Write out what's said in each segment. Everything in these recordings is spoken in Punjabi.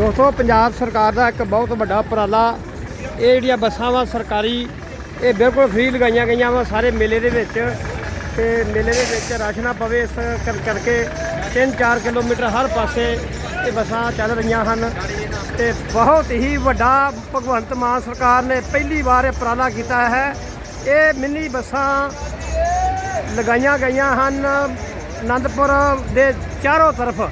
ਦੋਸਤੋ, ਪੰਜਾਬ ਸਰਕਾਰ ਦਾ ਇੱਕ ਬਹੁਤ ਵੱਡਾ ਉਪਰਾਲਾ, ਇਹ ਜਿਹੜੀਆਂ ਬੱਸਾਂ ਵਾ ਸਰਕਾਰੀ, ਇਹ ਬਿਲਕੁਲ ਫ੍ਰੀ ਲਗਾਈਆਂ ਗਈਆਂ ਵਾ ਸਾਰੇ ਮੇਲੇ ਦੇ ਵਿੱਚ। ਤੇ ਮੇਲੇ ਦੇ ਵਿੱਚ ਰਸ਼ ਨਾ ਪਵੇ ਇਸ ਕਰਕੇ 3-4 ਕਿਲੋਮੀਟਰ ਹਰ ਪਾਸੇ ਇਹ ਬੱਸਾਂ ਚੱਲ ਰਹੀਆਂ ਹਨ। ਤੇ ਬਹੁਤ ਹੀ ਵੱਡਾ ਭਗਵੰਤ ਮਾਨ ਸਰਕਾਰ ਨੇ ਪਹਿਲੀ ਵਾਰ ਇਹ ਉਪਰਾਲਾ ਕੀਤਾ ਹੈ। ਇਹ ਮਿੰਨੀ ਬੱਸਾਂ ਲਗਾਈਆਂ ਗਈਆਂ ਹਨ ਅਨੰਦਪੁਰ ਦੇ ਚਾਰੋਂ ਤਰਫ।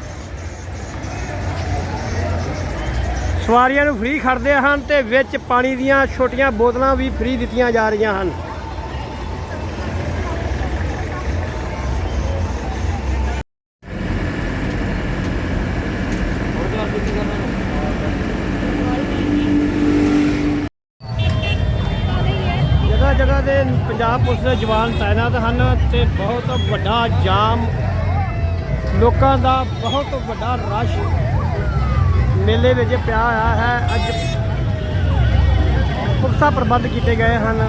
ਸਵਾਰੀਆਂ ਨੂੰ ਫ੍ਰੀ ਖੜਦੇ ਹਨ ਤੇ ਵਿੱਚ ਪਾਣੀ ਦੀਆਂ ਛੋਟੀਆਂ ਬੋਤਲਾਂ ਵੀ ਫ੍ਰੀ ਦਿੱਤੀਆਂ ਜਾ ਰਹੀਆਂ ਹਨ। ਜਗ੍ਹਾ ਜਗ੍ਹਾ ਦੇ ਪੰਜਾਬ ਪੁਲਿਸ ਦੇ ਜਵਾਨ ਤਾਇਨਾਤ ਹਨ ਤੇ ਬਹੁਤ ਵੱਡਾ ਜਾਮ। ਲੋਕਾਂ ਦਾ ਬਹੁਤ ਵੱਡਾ ਰਸ਼ ਮੇਲੇ ਵਿੱਚ ਪਿਆ ਹੋਇਆ ਹੈ। ਅੱਜ ਪੁਖਤਾ ਪ੍ਰਬੰਧ ਕੀਤੇ ਗਏ ਹਨ।